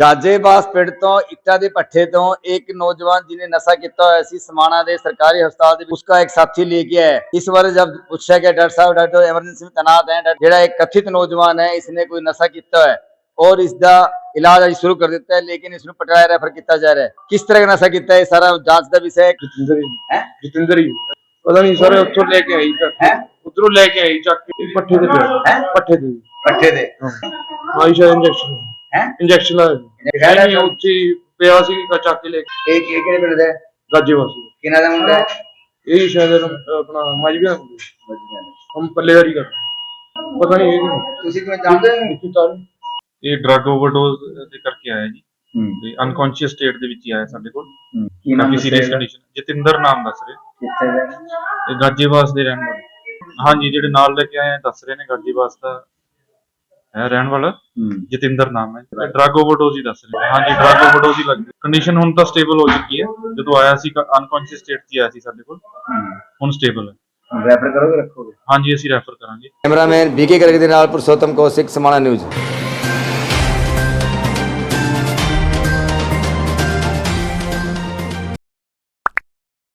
ਗਾਜੇਬਾਸ ਪਿੰਡ ਤੋਂ ਇੱਟਾ ਦੇ ਪੱਠੇ ਤੋਂ ਇੱਕ ਨੌਜਵਾਨ ਜਿਹਨੇ ਨਸ਼ਾ ਕੀਤਾ ਹੋਇਆ ਸੀ ਸਮਾਣਾ ਦੇ ਸਰਕਾਰੀ ਹਸਪਤਾਲ ਦੇ ਉਸ ਦਾ ਇੱਕ ਸਾਥੀ ਲੈ ਕੇ ਆਇਆ। ਇਸ ਬਾਰੇ ਜਦ ਪੁੱਛਿਆ ਗਿਆ ਡਾਕਟਰ ਸਾਹਿਬ ਡਾਕਟਰ ਐਮਰਜੈਂਸੀ ਵਿੱਚ ਤਨਾਤ ਹੈ ਜਿਹੜਾ ਇੱਕ ਕਥਿਤ ਨੌਜਵਾਨ ਹੈ ਇਸਨੇ ਕੋਈ ਨਸ਼ਾ ਕੀਤਾ ਹੈ और इसका इलाज अभी शुरू कर देता है लेकिन इसमें पटना रेफर किया जा रहा है किस तरह का नशा किया है सारा जांच का विषय जितेंद्र ਪਤਾ ਨਹੀਂ ਸਾਰੇ ਉੱਥੋਂ ਲੈ ਕੇ ਆਈ ਚੱਕ ਹੈ? ਉਧਰੋਂ ਲੈ ਕੇ ਆਈ ਚੱਕ ਪੱਠੇ ਦੇ ਪੱਠੇ ਦੇ। ਪੱਠੇ ਦੇ। ਆਈ ਸ਼ਾਇਦ ਇੰਜੈਕਸ਼ਨ। ਹੈ? ਇੰਜੈਕਸ਼ਨ ਹੈ ਨਹੀਂ ਉੱਚੀ ਪਿਆ ਸੀ ਚੱਕ ਕੇ ਲੈ ਕੇ। ਇਹ ਕੀ ਕਿਹੜੇ ਪਿੰਡ ਦਾ ਹੈ? ਗਾਜੇ ਵਾਸੀ। ਕਿਹਨਾਂ ਦਾ ਮੁੰਡਾ ਹੈ? ਇਹ ਸ਼ਾਇਦ ਇਹਨੂੰ ਆਪਣਾ ਮਾਜਵੀਆ ਹਮ ਪੱਲੇਦਾਰੀ ਕਰ ਪਤਾ ਨਹੀਂ ਇਹ ਤੁਸੀਂ ਕਿਵੇਂ ਜਾਣਦੇ ਹੋ ਨਹੀਂ ਤਾਂ ਇਹ ਡਰੱਗ ਓਵਰਡੋਜ਼ ਦੇ ਕਰਕੇ ਆਇਆ ਜੀ। ਤੇ ਅਨਕੌਂਸ਼ੀਅਸ ਸਟੇਟ ਦੇ ਵਿੱਚ ਹੀ ਆਇਆ ਸਾਡੇ ਕੋਲ। ਕੀ ਨਾਮ ਕਾਫੀ ਸੀਰੀਅਸ? ਕੰਡੀਸ਼ਨ ਜਤਿੰਦਰ ਨਾਮ ਦੱਸ ਰਹੇ। ਕਿੱਥੇ ਦਾ? ਇਹ ਗਾਜੀਵਾਸ ਦੇ ਰਹਿਣ ਵਾਲੇ। ਹਾਂਜੀ ਜਿਹੜੇ ਨਾਲ ਲੈ ਕੇ ਆਏ ਆ ਦੱਸ ਰਹੇ ਨੇ ਗਾਜੀਵਾਸ ਦਾ। ਰਹਿਣ ਵਾਲਾ। ਜਤਿੰਦਰ ਨਾਮ ਹੈ। ਡਰੱਗ ਓਵਰਡੋਜ਼ ਹੀ ਦੱਸ ਰਹੇ। ਹਾਂਜੀ ਡਰੱਗ ਓਵਰਡੋਜ਼ ਹੀ ਲੱਗੀ ਕੰਡੀਸ਼ਨ ਹੁਣ ਤਾਂ ਸਟੇਬਲ ਹੋ ਚੁੱਕੀ ਹੈ। ਜਦੋਂ ਆਇਆ ਸੀ ਅਨਕੌਂਸ਼ੀਅਸ ਸਟੇਟ 'ਚ ਆਇਆ ਸੀ ਸਾਡੇ ਕੋਲ। ਹੁਣ ਸਟੇਬਲ ਹੈ। ਰੈਫਰ ਕਰੋਗੇ ਰੱਖੋਗੇ? ਹਾਂਜੀ ਅਸੀਂ ਰੈਫਰ ਕਰਾਂਗੇ। ਕੈਮਰਾਮੈਨ ਬੀਕੇ ਕਰਕ ਦੇ ਨਾਲ ਪੁਰਸ਼ੋਤਮ ਕੌਸ਼ਿਕ ਸਮਾਣਾ ਨਿਊਜ਼